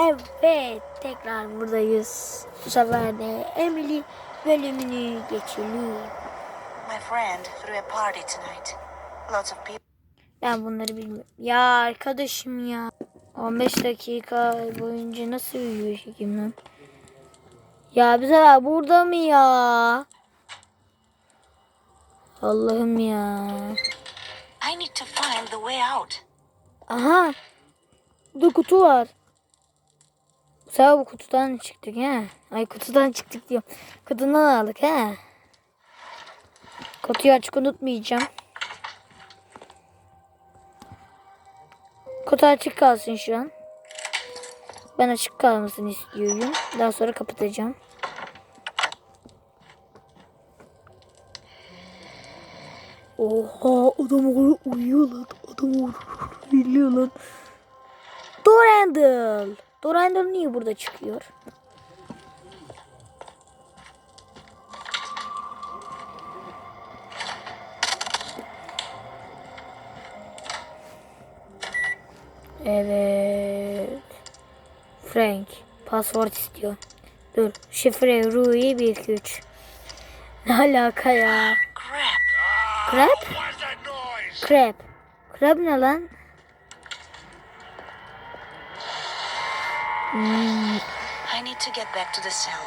Evet tekrar buradayız. Bu sefer de Emily bölümünü geçelim. My friend threw a party tonight. Lots of people. Ben bunları bilmiyorum. Ya arkadaşım ya. 15 dakika boyunca nasıl uyuyor çekim lan? Ya bize burada mı ya? Allah'ım ya. I need to find the way out. Aha. Burada kutu var. Bu sefer bu kutudan çıktık ha. Ay kutudan çıktık diyorum. Kutudan aldık ha. Kutuyu açık unutmayacağım. Kutu açık kalsın şu an. Ben açık kalmasını istiyorum. Daha sonra kapatacağım. Oha adam uyuyor lan. Adam biliyor lan. Dorandel. Dorandel niye burada çıkıyor? Evet. Frank. Password istiyor. Dur. Şifre Rui 1 2 3. Ne alaka ya? Crap. Noise? Crab. Crab ne lan? I need to get back to the cell.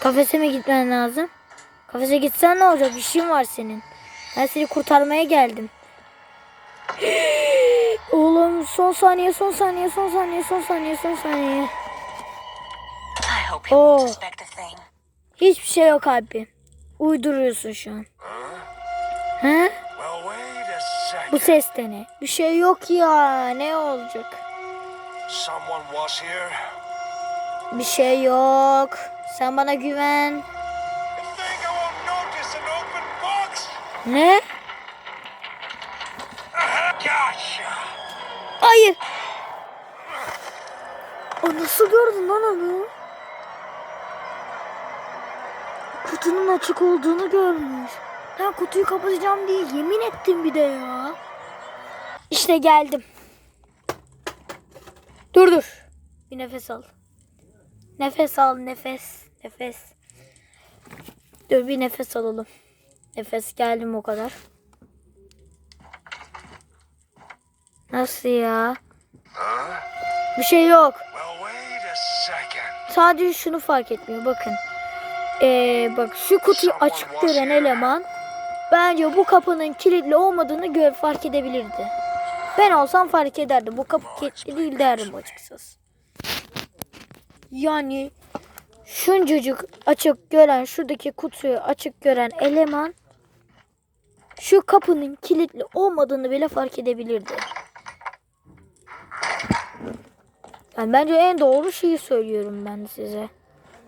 Kafese mi gitmen lazım? Kafese gitsen ne olacak? İşin var senin. Ben seni kurtarmaya geldim. Oğlum son saniye, son saniye, son saniye, son saniye, son saniye. I hope you Oh. Hiçbir şey yok abi. Uyduruyorsun şu an. He? Bu ses de ne? Bir şey yok ya. Ne olacak? Someone was here. Bir şey yok. Sen bana güven. Ne? Hayır. O nasıl gördün lan onu? Kutunun açık olduğunu görmüş. Ben kutuyu kapatacağım diye yemin ettim bir de ya. İşte geldim. Dur dur. Bir nefes al. Nefes al nefes. Nefes. Dur bir nefes alalım. Nefes geldim o kadar. Nasıl ya? Bir şey yok. Sadece şunu fark etmiyor. Bakın. Ee, bak şu kutuyu açık gören eleman bence bu kapının kilitli olmadığını gör fark edebilirdi. Ben olsam fark ederdim. Bu kapı kilitli değil derdim açıkçası. Yani şuncacık açık gören şuradaki kutuyu açık gören eleman şu kapının kilitli olmadığını bile fark edebilirdi. Yani bence en doğru şeyi söylüyorum ben size.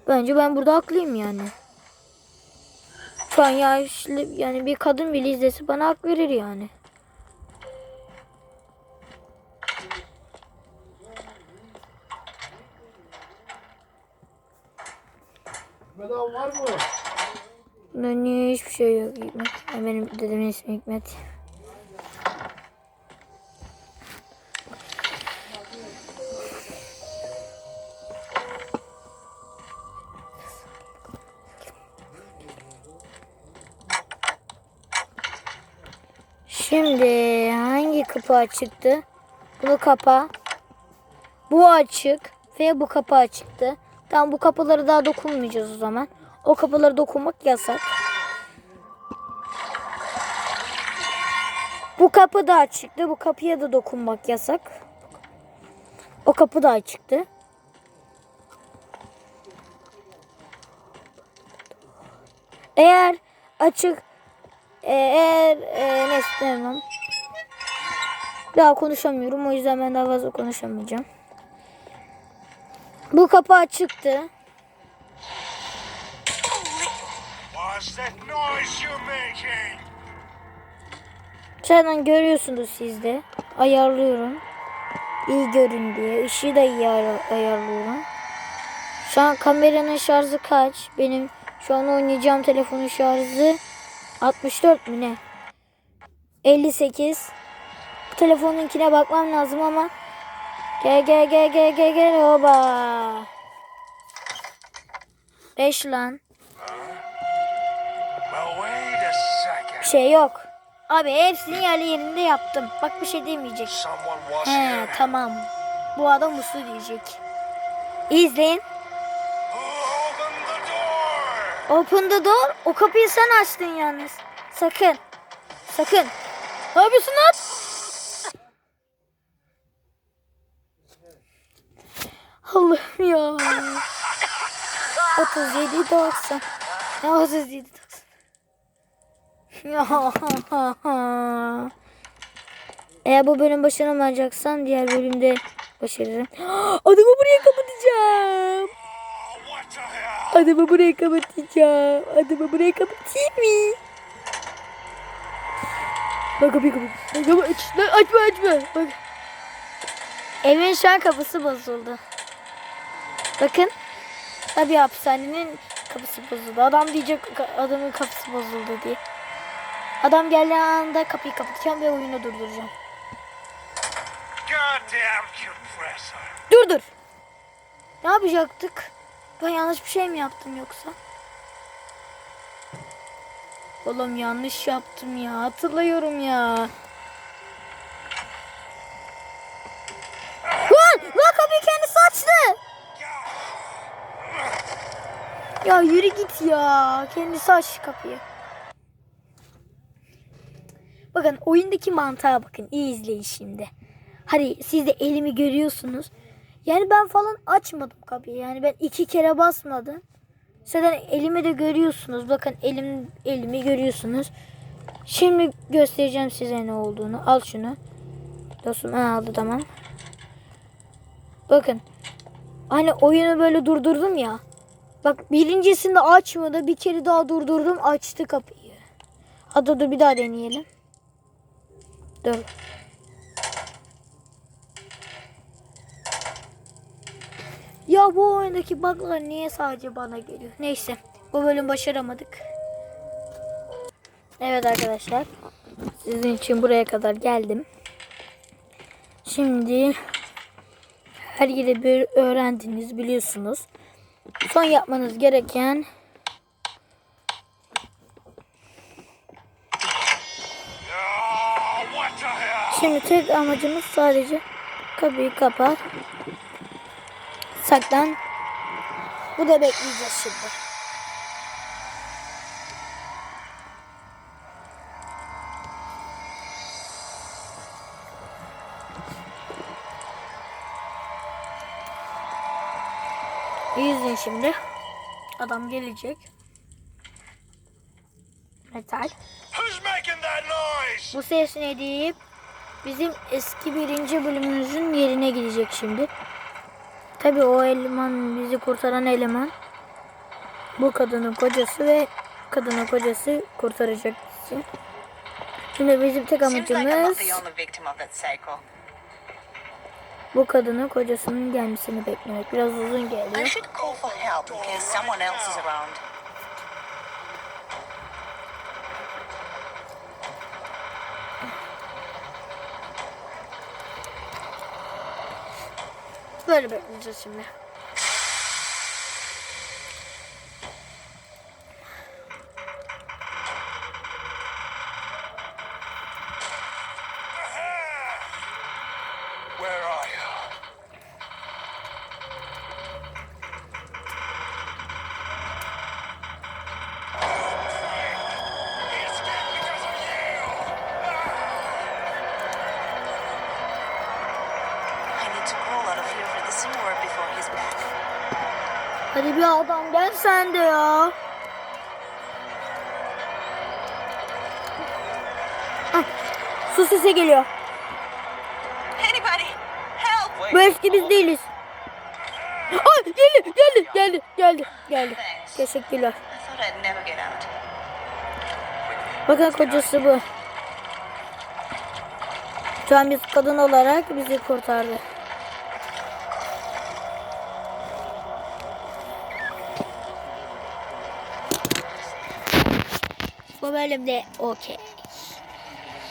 Bence ben burada haklıyım yani. Şu an yaşlı yani bir kadın bile izlese bana hak verir yani. Bedava var mı? Ben niye hiçbir şey yok Hikmet. Benim dedemin ismi Hikmet. Şimdi hangi kapı açıktı? Bunu kapa. Bu açık ve bu kapı açıktı. Tamam bu kapıları daha dokunmayacağız o zaman. O kapılara dokunmak yasak. Bu kapı da açıktı. Bu kapıya da dokunmak yasak. O kapı da açıktı. Eğer açık eğer e, ne istemem. Daha konuşamıyorum. O yüzden ben daha fazla konuşamayacağım. Bu kapı açıktı. Zaten görüyorsunuz siz de. Ayarlıyorum. İyi görün diye. Işığı da iyi ayar- ayarlıyorum. Şu an kameranın şarjı kaç? Benim şu an oynayacağım telefonun şarjı 64 mi ne? 58. Bu telefonunkine bakmam lazım ama Gel gel gel gel gel gel oba. Beş lan. Bir şey yok. Abi hepsini yerli yerinde yaptım. Bak bir şey demeyecek. He tamam. Bu adam usul diyecek. İzleyin. Open the door. O kapıyı sen açtın yalnız. Sakın. Sakın. Ne yapıyorsun lan? Allah'ım ya. 37 90. Ne 37 90. Ya. Eğer bu bölüm başaramayacaksan diğer bölümde başarırım. Adamı buraya kapatacağım. Adamı buraya kapatacağım. Adamı buraya kapatayım mı? Bak kapıyı kapat. Kapı aç. Açma açma. Bak. Evin şu an kapısı bozuldu. Bakın. Tabii hapishanenin kapısı bozuldu. Adam diyecek adamın kapısı bozuldu diye. Adam geldiği anda kapıyı kapatacağım ve oyunu durduracağım. Goddamn compressor. Dur dur. Ne yapacaktık? Ben yanlış bir şey mi yaptım yoksa? Oğlum yanlış yaptım ya. Hatırlıyorum ya. Ya yürü git ya. Kendisi açtı kapıyı. Bakın oyundaki mantığa bakın. İyi izleyin şimdi. Hadi siz de elimi görüyorsunuz. Yani ben falan açmadım kapıyı. Yani ben iki kere basmadım. Zaten elimi de görüyorsunuz. Bakın elim elimi görüyorsunuz. Şimdi göstereceğim size ne olduğunu. Al şunu. Dostum ha, aldı tamam. Bakın. Hani oyunu böyle durdurdum ya. Bak birincisinde açmadı. Bir kere daha durdurdum. Açtı kapıyı. Hadi dur bir daha deneyelim. Dur. Ya bu oyundaki bug'lar niye sadece bana geliyor? Neyse. Bu bölüm başaramadık. Evet arkadaşlar. Sizin için buraya kadar geldim. Şimdi her yeri öğrendiniz biliyorsunuz. Son yapmanız gereken? Şimdi tek amacımız sadece kapıyı kapat. Saklan. Bu da bekleyeceğiz şimdi. İzleyin şimdi. Adam gelecek. Metal. Who's making that noise? Bu ses ne deyip bizim eski birinci bölümümüzün yerine gidecek şimdi. Tabi o eleman bizi kurtaran eleman bu kadının kocası ve kadının kocası kurtaracak bizi. Şimdi bizim tek amacımız bu kadının kocasının gelmesini beklemek. Biraz uzun geliyor. Böyle bekleyeceğiz şimdi. Hadi bir adam gel sen de ya. Ah, su sesi geliyor. Anybody, help! Bu eski biz değiliz. Ay geldi geldi geldi geldi geldi. Teşekkürler. Bakın kocası bu. Şu an biz kadın olarak bizi kurtardı. Bu bölümde okey.